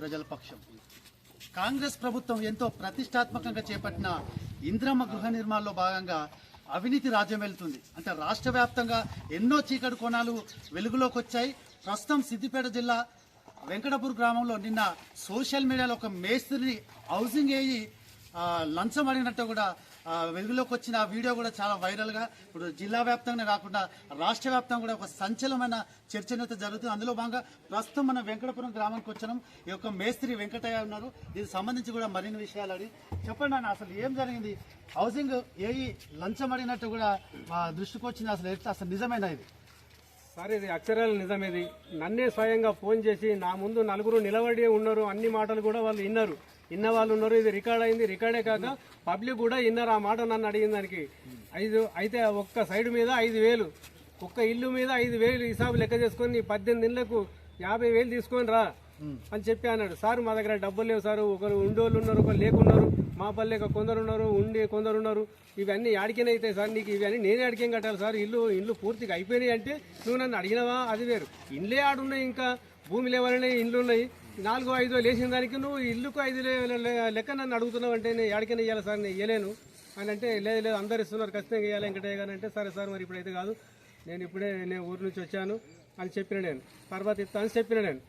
ప్రజల పక్షం. కాంగ్రెస్ ప్రభుత్వం ఎంతో ప్రతిష్టాత్మకంగా చేపట్టిన ఇంద్రమ్మ గృహ నిర్మాణంలో భాగంగా అవినీతి రాజ్యం వెళ్తుంది. అంటే రాష్ట్ర వ్యాప్తంగా ఎన్నో చీకటి కోణాలు వెలుగులోకి వచ్చాయి. ప్రస్తుతం సిద్దిపేట జిల్లా వెంకటపూర్ గ్రామంలో నిన్న సోషల్ మీడియాలో ఒక మేస్త్రిని హౌసింగ్ అయ్యి లంచం అడిగినట్టు కూడా వెలుగులోకి వచ్చిన ఆ వీడియో కూడా చాలా వైరల్గా ఇప్పుడు జిల్లా వ్యాప్తంగా కాకుండా రాష్ట్ర వ్యాప్తంగా కూడా ఒక సంచలనమైన చర్చనైతే జరుగుతుంది. అందులో భాగంగా ప్రస్తుతం మన వెంకటపురం గ్రామానికి వచ్చినాం ఈ యొక్క మేస్త్రి వెంకటయ్య ఉన్నారు. దీనికి సంబంధించి కూడా మరిన్ని విషయాలు అడిగి చెప్పండి నాన్న అసలు ఏం జరిగింది? హౌసింగ్ ఏ లంచం అడిగినట్టు కూడా మా దృష్టికి వచ్చింది. అసలు ఎట్లా అసలు నిజమైన ఇది? సార్ ఇది అక్షరాలు నిజమేది నన్నే స్వయంగా ఫోన్ చేసి నా ముందు నలుగురు నిలబడి ఉన్నారు. అన్ని మాటలు కూడా వాళ్ళు విన్నారు. ఇన్న వాళ్ళు ఉన్నారు ఇది రికార్డ్ అయింది రికార్డే కాక పబ్లిక్ కూడా ఇన్నారు. ఆ మాట నన్ను అడిగిన దానికి ఐదు అయితే ఒక్క సైడ్ మీద ఐదు వేలు ఒక్క ఇల్లు మీద ఐదు వేలు హిసాబు లెక్క చేసుకొని పద్దెనిమిది ఇళ్ళకు యాభై వేలు తీసుకొని రా అని చెప్పి అన్నాడు. సార్ మా దగ్గర డబ్బులు లేవు సార్. ఒకరు ఉండోళ్ళు ఉన్నారు ఒకరు లేకున్నారు. మా పల్లెక కొందరు ఉన్నారు ఉండి కొందరు ఉన్నారు. ఇవన్నీ అడిగిన అవుతాయి సార్. నీకు ఇవన్నీ నేనే అడిగేం కట్టాలి సార్? ఇల్లు ఇల్లు పూర్తిగా అయిపోయినాయి అంటే నువ్వు నన్ను అడిగినవా? అది వేరు. ఇండ్లే ఆడున్నాయి ఇంకా. భూమి లేవనే ఇండ్లు ఉన్నాయి. నాలుగు ఐదు లేచిన దానికి నువ్వు ఇల్లుకు ఐదు లెక్క నన్ను అడుగుతున్నావు అంటే నేను ఎక్కడికైనా ఇవ్వాలి సార్ నేను ఇవ్వలేను అని అంటే లేదు లేదు అందరు ఇస్తున్నారు ఖచ్చితంగా ఇవ్వాలి వెంకటయ్య గారు అంటే సరే సార్ మరి ఇప్పుడైతే కాదు. నేను ఇప్పుడే నేను ఊరి నుంచి వచ్చాను అని చెప్పిన నేను. తర్వాత ఇస్తా అని చెప్పిన నేను.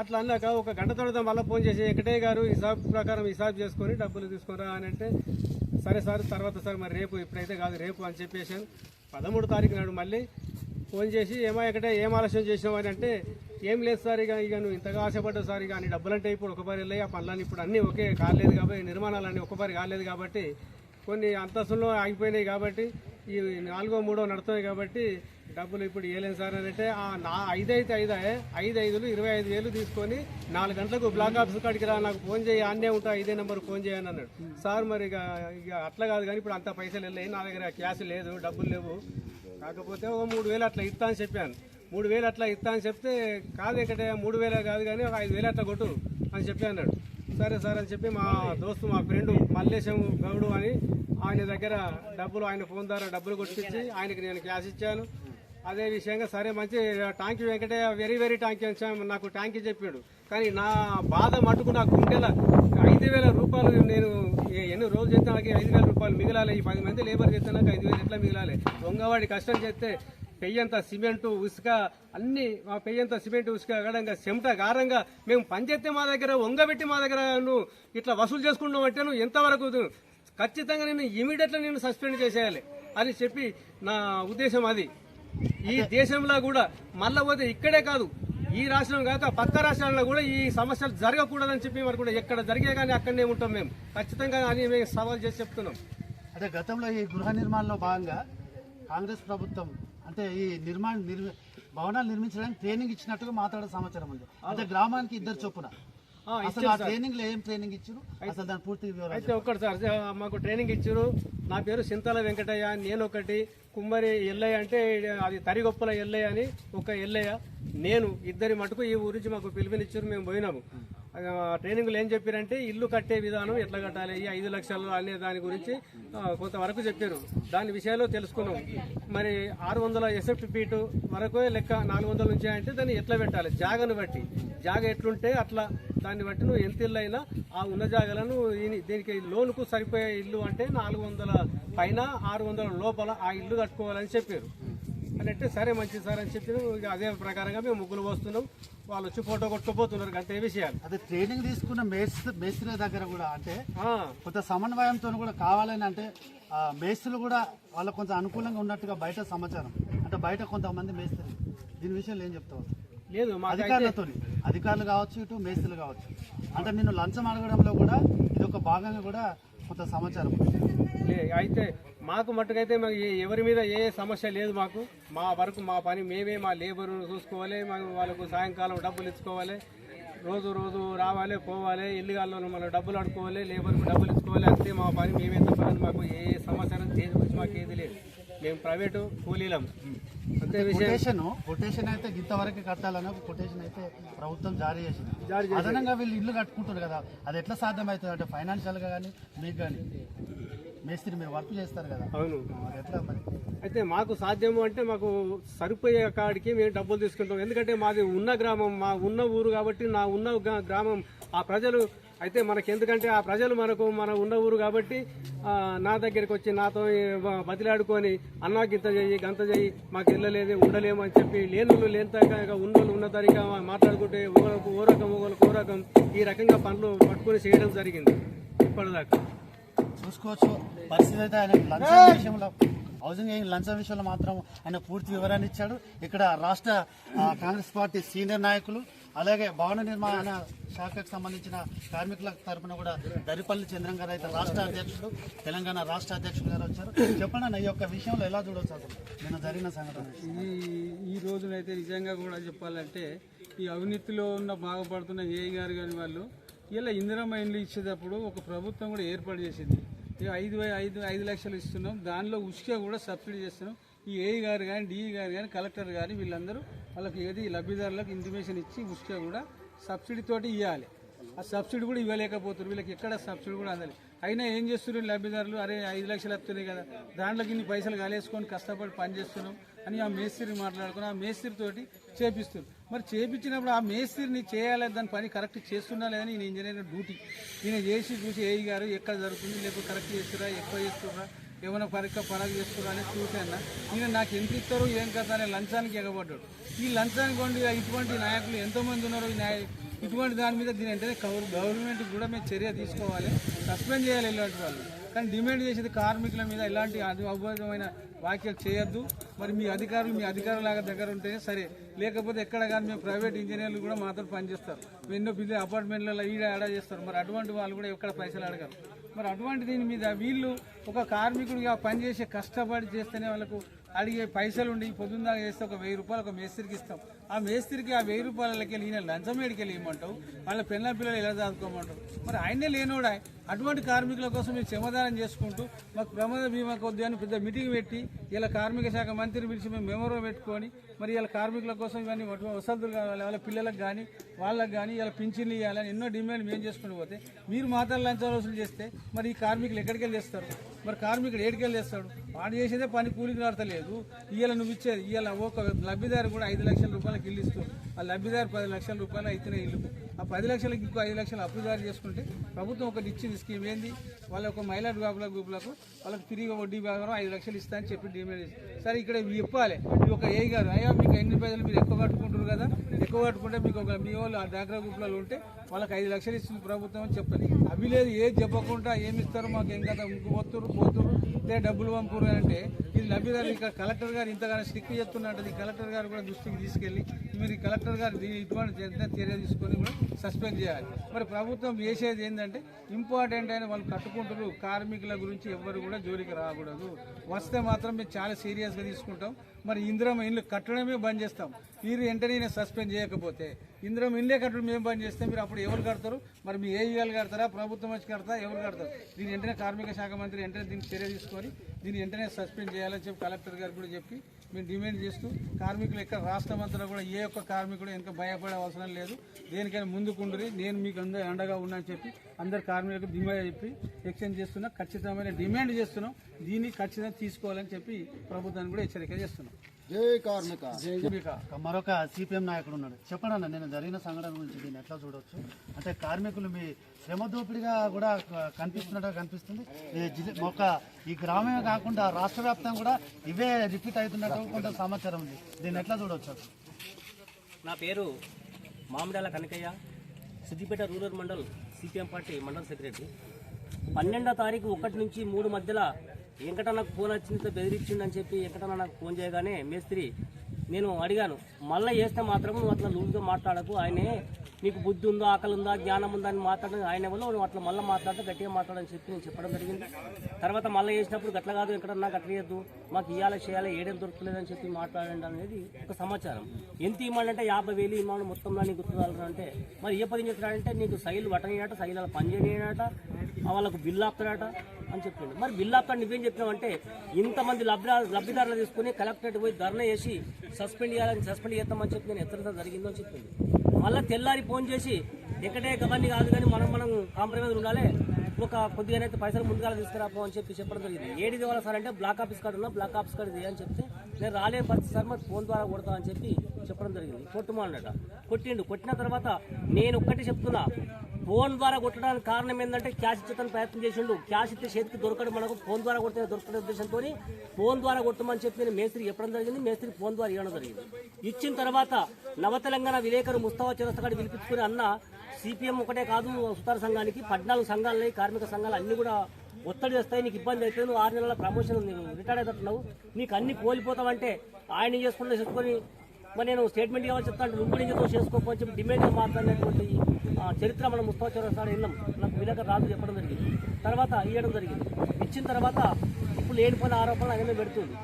అట్లా అన్నాక ఒక గంట తర్వాత మళ్ళీ ఫోన్ చేసి వెంకటయ్య గారు హిసాబ్ ప్రకారం హిసాబ్ చేసుకొని డబ్బులు తీసుకురా అని అంటే సరే సార్ తర్వాత సార్ మరి రేపు ఇప్పుడైతే కాదు రేపు అని చెప్పేసాను పదమూడు తారీఖు నాడు మళ్ళీ ఫోన్ చేసి ఏమో ఎక్కడే? ఏం ఆలస్యం చేసినావు అని అంటే ఏం లేదు సార్ ఇక ఇక నువ్వు ఇంతగా ఆశపడ్డావు సార్ ఇక అన్ని డబ్బులంటే ఇప్పుడు ఒకపారి వెళ్ళాయి ఆ పనులన్నీ ఇప్పుడు అన్నీ ఒకే కాలేదు కాబట్టి నిర్మాణాలన్నీ ఒకపారి కాలేదు కాబట్టి కొన్ని అంతస్తులో ఆగిపోయినాయి కాబట్టి ఈ నాలుగో మూడో నడుతున్నాయి కాబట్టి డబ్బులు ఇప్పుడు ఇవ్వలేను సార్ అని అంటే ఆ నా ఐదు అయితే ఐదు ఐదులు ఇరవై ఐదు వేలు తీసుకొని నాలుగు గంటలకు బ్లాక్ ఆఫీస్ కాడికి రా నాకు ఫోన్ చేయి అన్నే ఉంటా ఇదే నెంబర్ ఫోన్ చేయని అన్నాడు. సార్ మరి ఇక ఇక అట్లా కాదు కానీ ఇప్పుడు అంత పైసలు వెళ్ళాయి నా దగ్గర క్యాష్ లేదు డబ్బులు లేవు. కాకపోతే ఒక మూడు వేలు అట్లా ఇస్తా అని చెప్పాను. మూడు వేలు అట్లా ఇస్తా అని చెప్తే కాదు ఇక్కడ మూడు వేలే కాదు కానీ ఒక ఐదు వేలు అట్లా కొట్టు అని చెప్పి అన్నాడు. సరే సార్ అని చెప్పి మా దోస్తు మా ఫ్రెండ్ మల్లేశం గౌడు అని ఆయన దగ్గర డబ్బులు ఆయన ఫోన్ ద్వారా డబ్బులు కొట్టించి ఆయనకి నేను క్యాష్ ఇచ్చాను. అదే విషయంగా సరే మంచి tank Venkataiah very very tank అని నాకు ట్యాంక్ చెప్పాడు. కానీ నా బాధ మటుకు నాకు గుండెల ఐదు వేల రూపాయలు నేను రోజు రోజు చేస్తే నాకు ఐదు వేల రూపాయలు మిగిలాలి. ఈ పది మంది లేబర్ చేస్తే నాకు ఐదు వేలు ఎట్లా మిగిలాలి? దొంగవాడి కష్టం చేస్తే పెయ్యంత సిమెంటు ఉసుక అన్ని మా పెయ్యంత సిమెంట్ ఉసుక అగడంగా చెమట గారంగా మేము పనిచేస్తే మా దగ్గర వంగబెట్టి మా దగ్గర నువ్వు ఇట్లా వసూలు చేసుకుంటావు అంటే నువ్వు ఎంతవరకు ఖచ్చితంగా నేను ఇమీడియట్గా నేను సస్పెండ్ చేసేయాలి అని చెప్పి నా ఉద్దేశం అది. ఈ దేశంలో కూడా మళ్ళా పోతే ఇక్కడే కాదు ఈ రాష్ట్రం కాక పక్క రాష్ట్రాల్లో కూడా ఈ సమస్యలు జరగకూడదని చెప్పి మరి కూడా ఎక్కడ జరిగే కానీ అక్కడనే ఉంటాం మేము. ఖచ్చితంగా అని మేము సవాల్ చేసి చెప్తున్నాం. అంటే గతంలో ఈ గృహ నిర్మాణంలో భాగంగా కాంగ్రెస్ ప్రభుత్వం అంటే ఈ నిర్మాణ నిర్మి భవనాలు నిర్మించడానికి ట్రైనింగ్ ఇచ్చినట్టుగా మాట్లాడే సమాచారం ఉంది. అంటే గ్రామానికి ఇద్దరు చొప్పున. అసలు ఆ ట్రైనింగ్లో ఏం ట్రైనింగ్ ఇచ్చారు? అసలు దాని పూర్తి వివరాలు అయితే ఒక్కటి సార్ మాకు ట్రైనింగ్ ఇచ్చారు. నా పేరు సింతాల వెంకటయ్య నేను ఒకటి కుమ్మరి ఎల్లయ్య అంటే అది తరిగొప్పల ఎల్లయ్య అని ఒక ఎల్లయ్య. నేను ఇద్దరి మటుకు ఈ ఊరి నుంచి మాకు పిలుపునిచ్చారు మేము పోయినాము. ట్రైనింగ్లో ఏం చెప్పారంటే ఇల్లు కట్టే విధానం ఎట్లా కట్టాలి ఈ ఐదు లక్షలు అనే దాని గురించి కొంతవరకు చెప్పారు. దాని విషయాల్లో తెలుసుకున్నాం. మరి ఆరు వందల ఎస్ఎఫ్టీ ఫీటు వరకు లెక్క నాలుగు వందల నుంచి అంటే దాన్ని ఎట్లా పెట్టాలి? జాగను బట్టి. జాగ ఎట్లుంటే అట్లా దాన్ని బట్టి నువ్వు ఎంత ఇల్లు అయినా ఆ ఉన్న జాగాలను దీనికి లోనుకు సరిపోయే ఇల్లు అంటే నాలుగు వందల పైన ఆరు వందల లోపల ఆ ఇల్లు కట్టుకోవాలని చెప్పారు. అని అంటే సరే మంచిది సార్ అని చెప్పి ఇక అదే ప్రకారంగా మేము ముగ్గులు పోస్తున్నాం. వాళ్ళు వచ్చి ఫోటో కొట్టుకుపోతున్నారు. అంతే విషయాలు. అదే ట్రైనింగ్ తీసుకున్న మేస్త్రి మేస్త్రి దగ్గర కూడా అంటే కొంత సమన్వయంతో కూడా కావాలని అంటే మేస్త్రులు కూడా వాళ్ళకు కొంత అనుకూలంగా ఉన్నట్టుగా బయట సమాచారం. అంటే బయట కొంతమంది మేస్త్రి. దీని విషయంలో ఏం చెప్తావు? లేదు అధికారులతో అధికారులు కావచ్చు ఇటు మేస్త్రులు కావచ్చు. అంటే నిన్ను లంచం అడగడంలో కూడా ఇది ఒక భాగంగా కూడా కొంత సమాచారం. అయితే మాకు మట్టుకైతే మాకు ఎవరి మీద ఏ సమస్య లేదు మాకు. మా వరకు మా పని మేమే మా లేబర్ చూసుకోవాలి మనం వాళ్ళకు సాయంకాలం డబ్బులు ఇచ్చుకోవాలి. రోజు రోజు రావాలి పోవాలి ఇల్లుగాల్లో మనం డబ్బులు అడుకోవాలి లేబర్కు డబ్బులు ఇచ్చుకోవాలి. అంతే మా పని మేమే తప్పని మాకు ఏ సమాచారం దేని గురించి మాకు ఏది లేదు. మేము ప్రైవేటు కూలీలం. అంతే విషయం. కొటేషన్ అయితే ఇంతవరకు కట్టాలని ఒక కొటేషన్ అయితే ప్రభుత్వం జారీ చేసింది. జారీ అదనంగా వీళ్ళు ఇల్లు కట్టుకుంటారు కదా. అది ఎట్లా సాధ్యమవుతుంది అంటే ఫైనాన్షియల్గా కానీ మీకు కానీ? మేస్త్రి మీరు వర్క్ చేస్తారు కదా. అవును. మరి ఎట్లా మరి? అయితే మాకు సాధ్యము అంటే మాకు సరిపోయే కాడికి మేము డబ్బులు తీసుకుంటాం. ఎందుకంటే మాది ఉన్న గ్రామం మా ఉన్న ఊరు కాబట్టి నా ఉన్న గ్రా- గ్రామం ఆ ప్రజలు అయితే మనకి ఎందుకంటే ఆ ప్రజలు మనకు మన ఉన్న ఊరు కాబట్టి నా దగ్గరికి వచ్చి నాతో బ- బతిలాడుకొని అన్నా గింత చెయ్యి గంత చెయ్యి మాకు వెళ్ళలేదు ఉండలేము అని చెప్పి లేనులు లేని తరిగా ఉన్నోళ్ళు ఉన్న తరిగా మాట్లాడుకుంటే ఒకరికి ఓ రకం ఒకరికి ఓ రకం ఈ రకంగా పనులు పట్టుకొని చేయడం జరిగింది. ఇప్పటిదాకా. చూసుకోవచ్చు. పరిస్థితి అయితే ఆయన లంచం విషయంలో హౌసింగ్ లంచం విషయంలో మాత్రం ఆయన పూర్తి వివరాన్ని ఇచ్చాడు. ఇక్కడ రాష్ట్ర కాంగ్రెస్ పార్టీ సీనియర్ నాయకులు అలాగే భవన నిర్మాణ శాఖకు సంబంధించిన కార్మికుల తరపున కూడా దరిపల్లి చంద్రం గారు అయితే రాష్ట్ర అధ్యక్షుడు తెలంగాణ రాష్ట్ర అధ్యక్షుడు గారు వచ్చారు. చెప్పండి అన్న ఈ యొక్క విషయంలో ఎలా చూడవచ్చు అసలు? నిన్న జరిగిన సంఘటన ఈ ఈ రోజునైతే నిజంగా కూడా చెప్పాలంటే ఈ అవినీతిలో ఉన్న బాగుపడుతున్న ఏ గారు కాని వాళ్ళు ఇలా ఇందిరమ్మ ఇండ్లు ఇచ్చేటప్పుడు ఒక ప్రభుత్వం కూడా ఏర్పాటు చేసింది. ఐదు ఐదు ఐదు లక్షలు ఇస్తున్నాం. దానిలో ఉసుక కూడా సబ్సిడీ చేస్తున్నాం. ఈ ఏ గారు కానీ డిఈ గారు కానీ కలెక్టర్ కానీ వీళ్ళందరూ వాళ్ళకి ఏది లబ్ధిదారులకు ఇంటిమేషన్ ఇచ్చి ఉసుక కూడా సబ్సిడీ తోటి ఇవ్వాలి ఆ సబ్సిడీ కూడా ఇవ్వలేకపోతున్నారు. వీళ్ళకి ఎక్కడ సబ్సిడీ కూడా అందాలి. అయినా ఏం చేస్తున్నారు లబ్ధిదారులు? అరే ఐదు లక్షలు వస్తున్నాయి కదా. దాంట్లోకి ఇన్ని పైసలు కాలేసుకొని కష్టపడి పని చేస్తున్నాం. అని ఆ మేస్త్రిని మాట్లాడుకుని ఆ మేస్త్రితోటి చేపిస్తుంది. మరి చేపించినప్పుడు ఆ మేస్త్రిని చేయాలి దాని పని కరెక్ట్ చేస్తున్నా లేదని నేను ఇంజనీర్ డ్యూటీ. ఈయన చేసి చూసి ఏ గారు ఎక్కడ జరుగుతుంది? లేకపోతే కరెక్ట్ చేస్తురా ఎక్కువ చేస్తురా ఏమైనా పరీక్ష పరాగు చేస్తురా అని చూసాను ఈయన నాకు ఎంత ఇస్తారు? ఏం కదా అనే లంచానికి ఎగబడ్డాడు. ఈ లంచానికి వండి ఇటువంటి నాయకులు ఎంతోమంది ఉన్నారు ఈ నాయ ఇటువంటి దాని మీద దీని వెంటనే గవర్నమెంట్ కూడా మేము చర్య తీసుకోవాలి. సస్పెండ్ చేయాలి ఇలాంటి వాళ్ళు. కానీ డిమాండ్ చేసేది కార్మికుల మీద ఎలాంటి అది అభ్యర్థమైన వ్యాఖ్యలు చేయొద్దు. మరి మీ అధికారులు మీ అధికారులాగా దగ్గర ఉంటేనే సరే. లేకపోతే ఎక్కడ కానీ మేము ప్రైవేట్ ఇంజనీర్లు కూడా మాతో పనిచేస్తారు. ఎన్నో బిల్లు అపార్ట్మెంట్లలో ఈడ ఆడ చేస్తారు. మరి అటువంటి వాళ్ళు కూడా ఎక్కడ పైసలు అడగరు. మరి అటువంటి దీని మీద వీళ్ళు ఒక కార్మికుడిగా పనిచేసే కష్టపడి చేస్తేనే వాళ్ళకు అడిగే పైసలు ఉండి పొద్దున్నదాకా చేస్తే ఒక వెయ్యి రూపాయలు ఒక మేస్త్రికి ఇస్తాం. ఆ మేస్త్రికి ఆ వెయ్యి రూపాయలకి వెళ్ళి ఈయన లంచం ఏడికి వెళ్ళి ఇవ్వమంటావు వాళ్ళ పిల్లల పిల్లలు ఎలా చదువుకోమంటావు మరి ఆయనే లేనోడా? అటువంటి కార్మికుల కోసం మీరు శ్రమదానం చేసుకుంటూ మాకు ప్రమాద బీమా కొద్ది అని పెద్ద మీటింగ్ పెట్టి ఇలా కార్మిక శాఖ మంత్రిని పిలిచి మేము మెమోరో పెట్టుకొని మరి ఇలా కార్మికుల కోసం ఇవన్నీ వసతులు కావాలి వాళ్ళ పిల్లలకు కానీ వాళ్ళకి కానీ ఇలా పింఛన్లు ఇవ్వాలని ఎన్నో డిమాండ్ మేము చేసుకుని పోతే మీరు మాత్రం లంచాలు వసూలు చేస్తే మరి ఈ కార్మికులు ఎక్కడికి వెళ్ళి చేస్తారు మరి కార్మికుడు ఏడికెళ్ళి చేస్తాడు వాడు చేసేదే పని కూలికి రాడతలేదు ఇవాళ నువ్వు ఇచ్చేది ఇవాళ ఒక లబ్ధిదారు కూడా ఐదు లక్షల రూపాయలకి ఇల్లు ఆ లబ్ధిదారు పది లక్షల రూపాయలు అయితేనే ఇల్లు. ఆ పది లక్షలకు ఇంకో ఐదు లక్షలు అప్పుదారు చేసుకుంటే ప్రభుత్వం ఒకటి ఇచ్చింది స్కీమ్ ఏంది? వాళ్ళ ఒక మహిళా గ్రూపుల గ్రూపులకు వాళ్ళకి తిరిగి వడ్డీ భాగం ఐదు లక్షలు ఇస్తా అని చెప్పి డిమాండ్ చేసి సరే ఇక్కడ ఇవి చెప్పాలి. ఇది ఒక ఏ గారు అయ్యా మీకు ఎన్ని పైసలు మీరు ఎక్కువ కట్టుకుంటారు కదా? ఎక్కువ కట్టుకుంటే మీకు ఒక మీ వాళ్ళు ఆ డాక్రా గ్రూపులలో ఉంటే వాళ్ళకి ఐదు లక్షలు ఇస్తుంది ప్రభుత్వం అని చెప్పాలి అవి లేదు. ఏది చెప్పకుండా ఏమి ఇస్తారు మాకు ఏం కదా ఇంకొత్తురు పోతురు పోతురు డబ్బులు పంపురు అంటే ఇది లబ్ధిదారు ఇంకా కలెక్టర్ గారు ఇంతగానో స్టిక్ చేస్తున్నట్టు కలెక్టర్ గారు కూడా దృష్టికి తీసుకెళ్ళి మీరు కలెక్టర్ గారు దీని ఇటువంటి చర్య- చర్య తీసుకొని కూడా సస్పెండ్ చేయాలి. మరి ప్రభుత్వం చేసేది ఏంటంటే ఇంపార్టెంట్ అయిన వాళ్ళు కట్టుకుంటారు. కార్మికుల గురించి ఎవ్వరు కూడా జోలికి రాకూడదు. వస్తే మాత్రం మేము చాలా సీరియస్గా తీసుకుంటాం. మరి ఇందిరం ఇండ్లు కట్టడమే బంద్ చేస్తాం. మీరు వెంటనే సస్పెండ్ చేయకపోతే ఇందిరం ఇల్లే కట్టడం మేము బంద్ చేస్తే మీరు అప్పుడు ఎవరు కడతారు? మరి మీ ఏఈఎల్ కడతారా? ప్రభుత్వం వచ్చి కడతారా? ఎవరు కడతారు? దీని వెంటనే కార్మిక శాఖ మంత్రి వెంటనే దీనికి చర్య తీసుకొని దీన్ని వెంటనే సస్పెండ్ చేయాలని చెప్పి కలెక్టర్ గారు కూడా చెప్పి మేము డిమాండ్ చేస్తూ కార్మికులు ఇక్కడ రాష్ట్రం అంతా కూడా ఏ ఒక్క కార్మికుడు ఇంకా భయపడే అవసరం లేదు. దేనికైనా ముందుకుండ్రి నేను మీకు అందరూ అండగా ఉన్నా అని చెప్పి అందరు కార్మికులకు డిమాండ్ చెప్పి ఎక్స్చేంజ్ చేస్తున్నాం. ఖచ్చితమైన డిమాండ్ చేస్తున్నాం. దీన్ని ఖచ్చితంగా తీసుకోవాలని చెప్పి ప్రభుత్వాన్ని కూడా హెచ్చరిక చేస్తున్నాం. జై కార్మిక. మరొక సిపిఎం నాయకుడు ఉన్నాడు. చెప్పండి అన్న నేను జరిగిన సంఘటన గురించి దీన్ని ఎట్లా చూడవచ్చు అంటే కార్మికులు మీ శ్రమ దోపిడిగా కూడా క- కనిపిస్తున్నట్టుగా కనిపిస్తుంది. ఒక ఈ గ్రామమే కాకుండా రాష్ట్ర వ్యాప్తంగా కూడా ఇవే రిపీట్ అవుతున్నట్టు కొంత సమాచారం ఉంది. దీన్ని ఎట్లా చూడవచ్చు అసలు? నా పేరు Mamidala Kanakaiah Siddipet rural mandal CPM party మండల సెక్రటరీ. పన్నెండో తారీఖు ఒకటి నుంచి మూడు మధ్యలో వెంకటన్నకు ఫోన్ వచ్చింది బెదిరించిండని చెప్పి వెంకటన్న నాకు ఫోన్ చేయగానే మేస్త్రి నేను అడిగాను మళ్ళీ చేస్తే మాత్రం నువ్వు అట్లా లూజ్గా మాట్లాడకు ఆయనే నీకు బుద్ధి ఉందా ఆకలి ఉందా జ్ఞానం ఉందా అని మాట్లాడడం ఆయన వల్ల నువ్వు అట్లా మళ్ళీ మాట్లాడితే గట్టిగా మాట్లాడని చెప్పి నేను చెప్పడం జరిగింది. తర్వాత మళ్ళీ చేసినప్పుడు గట్ల కాదు ఎక్కడన్నా గట్ల చేయొద్దు మాకు ఇవ్వాలి చేయాలి ఏడేం దొరకలేదని చెప్పి మాట్లాడండి అనేది ఒక సమాచారం. ఎంత ఇవ్వమంటే యాభై వేలు ఇవ్వమని మొత్తంలో నీకు గుర్తురాలంటే అంటే మరి ఏ పని చేస్తున్నాడంటే నీకు సైలు బటనేయట శైలు అలా పని వాళ్ళకు బిల్లు ఆపుతాడట అని చెప్పిండు. మరి బిల్లు ఆపుతాడు నువ్వేం చెప్పినావంటే ఇంతమంది లబ్ధి లబ్ధిదారులు తీసుకుని కలెక్టరేట్ పోయి ధర్నా చేసి సస్పెండ్ చేయాలని సస్పెండ్ చేస్తామని చెప్పి నేను ఎత్తరత జరిగిందో చెప్పింది మళ్ళీ తెల్లారి ఫోన్ చేసి ఎక్కడే కబడ్డీ కాదు కానీ మనం మనం కాంప్రమైజ్ ఉండాలి. ఒక కొద్దిగానైతే పైసలు ముందుగా తీసుకురాపో అని చెప్పి చెప్పడం జరిగింది. ఏడిది వాళ్ళ సార్ అంటే బ్లాక్ ఆఫీస్ కార్డు ఉన్నా బ్లాక్ ఆఫీస్ కార్డు ఇది అని చెప్తే నేను రాలేని పరిస్థితి సార్ మరి ఫోన్ ద్వారా కొడతా అని చెప్పి చెప్పడం జరిగింది. కొట్టుమా అన్నట కొట్టిండు. కొట్టిన తర్వాత నేను ఒక్కటి చెప్తున్నా. ఫోన్ ద్వారా కొట్టడానికి కారణం ఏంటంటే క్యాష్ ఇచ్చేతను ప్రయత్నం చేసిండు. క్యాష్ ఇస్తే చేతికి దొరకడం మనకు ఫోన్ ద్వారా కొడితే దొరకడం ఉద్దేశంతో ఫోన్ ద్వారా కొట్టమని చెప్పి నేను మేస్త్రి చెప్పడం జరిగింది. మేస్త్రి ఫోన్ ద్వారా ఇవ్వడం జరిగింది. ఇచ్చిన తర్వాత నవ తెలంగాణ విలేకరు ముస్తావా చిరస్తగాడి పిలిపించుకుని అన్న సిపిఎం ఒకటే కాదు సుతార సంఘానికి పద్నాలుగు సంఘాలని కార్మిక సంఘాలు అన్ని కూడా ఒత్తిడి వస్తాయి నీకు ఇబ్బంది అయితే నువ్వు ఆరు నెలల ప్రమోషన్ రిటైర్ అవుతున్నావు నీకు అన్ని కోల్పోతావంటే ఆయన చేసుకుంటే చేసుకొని మరి నేను స్టేట్మెంట్ కావాలి చెప్తాను. నువ్వు కూడా చేసుకోకపోతే డిమాండ్గా మాట్లాడినటువంటి ఆ, చరిత్ర మనం ముస్తాఫా చౌరస్తాడు విన్నాం నాకు విలేకరు రాదు చెప్పడం జరిగింది. తర్వాత ఇవ్వడం జరిగింది. ఇచ్చిన తర్వాత ఇప్పుడు లేనిపోయిన ఆరోపణలు ఆయన పెడుతుంది.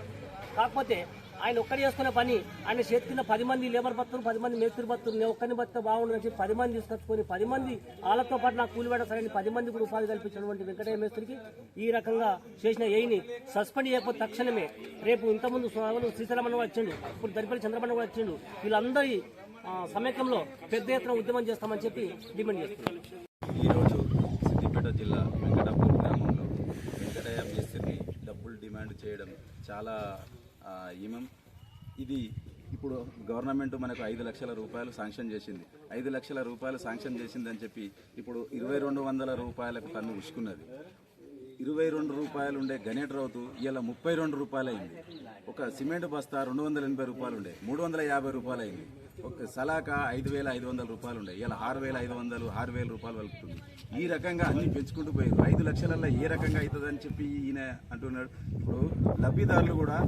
కాకపోతే ఆయన ఒక్కడి చేసుకునే పని. ఆయన చేతి కింద పది మంది లేబర్ బతులు పది మంది మేస్త్రి బతులు నేను ఒక్కరిని బతితే బాగుండదని చెప్పి పది మంది తీసుకొచ్చుకొని పది మంది వాళ్ళతో పాటు నాకు కూలి పెట్టాలని పది మంది కూడా ఉపాధి కల్పించినటువంటి వెంకటయ్య మేస్త్రికి ఈ రకంగా చేసిన ఏయిని సస్పెండ్ చేయకపోతే తక్షణమే రేపు ఇంతకుముందు శ్రీశైలమన్న వచ్చిండు. ఇప్పుడు దరిపల్లి చంద్రమన్న కూడా వచ్చిండు. వీళ్ళందరి ఆ, పెద్ద ఎత్తున ఉద్యమం చేస్తామని చెప్పి డిమాండ్ చేస్తున్నారు. ఈరోజు సిద్దిపేట జిల్లా వెంకటాపూర్ గ్రామంలో వెంకటయ్య మేస్త్రికి డబ్బులు డిమాండ్ చేయడం చాలా ఏమేం ఇది ఇప్పుడు గవర్నమెంట్ మనకు ఐదు లక్షల రూపాయలు శాంక్షన్ చేసింది. ఐదు లక్షల రూపాయలు శాంక్షన్ చేసిందని చెప్పి ఇప్పుడు ఇరవై రెండు వందల రూపాయలకు టన్ను ఉసుకున్నది. ఇరవై రెండు రూపాయలు ఉండే గణేట్ రౌతు ఇలా ముప్పై రెండు రూపాయలు అయింది ఒక సిమెంట్ బస్తా రెండు వందల ఎనభై రూపాయలు ఉండే. మూడు వందల యాభై రూపాయలు అయింది సలాక ఐదు వేల ఐదు వందల రూపాయలు ఉండే. ఇలా ఆరు వేల ఐదు వందలు ఆరు వేల రూపాయలు వెళ్తుంది ఈ రకంగా అన్ని పెంచుకుంటూ పోయారు ఐదు లక్షలలో ఏ రకంగా అవుతుందని చెప్పి ఈయన అంటున్నాడు. ఇప్పుడు లబ్ధిదారులు కూడా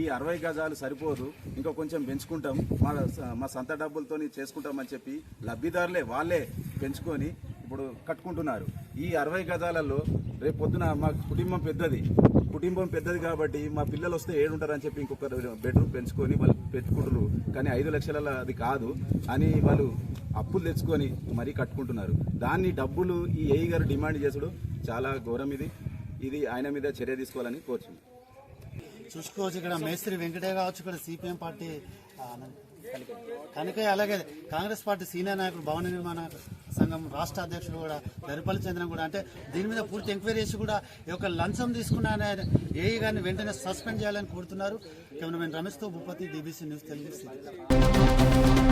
ఈ అరవై గజాలు సరిపోదు. ఇంకా కొంచెం పెంచుకుంటాం. మా మా సొంత డబ్బులతో చేసుకుంటామని చెప్పి లబ్ధిదారులే వాళ్ళే పెంచుకొని ఇప్పుడు కట్టుకుంటున్నారు. ఈ అరవై గజాలలో రేపు పొద్దున మా కుటుంబం పెద్దది. కుటుంబం పెద్దది కాబట్టి మా పిల్లలు వస్తే ఏడుంటారని చెప్పి ఇంకొక బెడ్రూమ్ పెంచుకొని వాళ్ళు పెట్టుకుంటారు కానీ ఐదు లక్షల అది కాదు. అని వాళ్ళు అప్పులు తెచ్చుకొని మరీ కట్టుకుంటున్నారు. దాన్ని డబ్బులు ఈ ఏఈ గారు డిమాండ్ చేసుడు చాలా ఘోరం ఇది. ఇది ఆయన మీద చర్య తీసుకోవాలని కోరుచుంది చూసుకోవచ్చు ఇక్కడ మేస్త్రి వెంకటే కావచ్చు ఇక్కడ సిపిఎం పార్టీ కనుక అలాగే కాంగ్రెస్ పార్టీ సీనియర్ నాయకుడు భవన నిర్మాణ సంఘం రాష్ట్ర అధ్యక్షుడు కూడా దరిపల్లి చంద్రన్ కూడా అంటే దీని మీద పూర్తి ఎంక్వైరీ చేసి కూడా ఈ యొక్క లంచం తీసుకున్న ఏఈ గారిని వెంటనే సస్పెండ్ చేయాలని కోరుతున్నారు. కెమెరామెన్ రమేష్తో భూపతి డీబీసీ న్యూస్ తెలుగు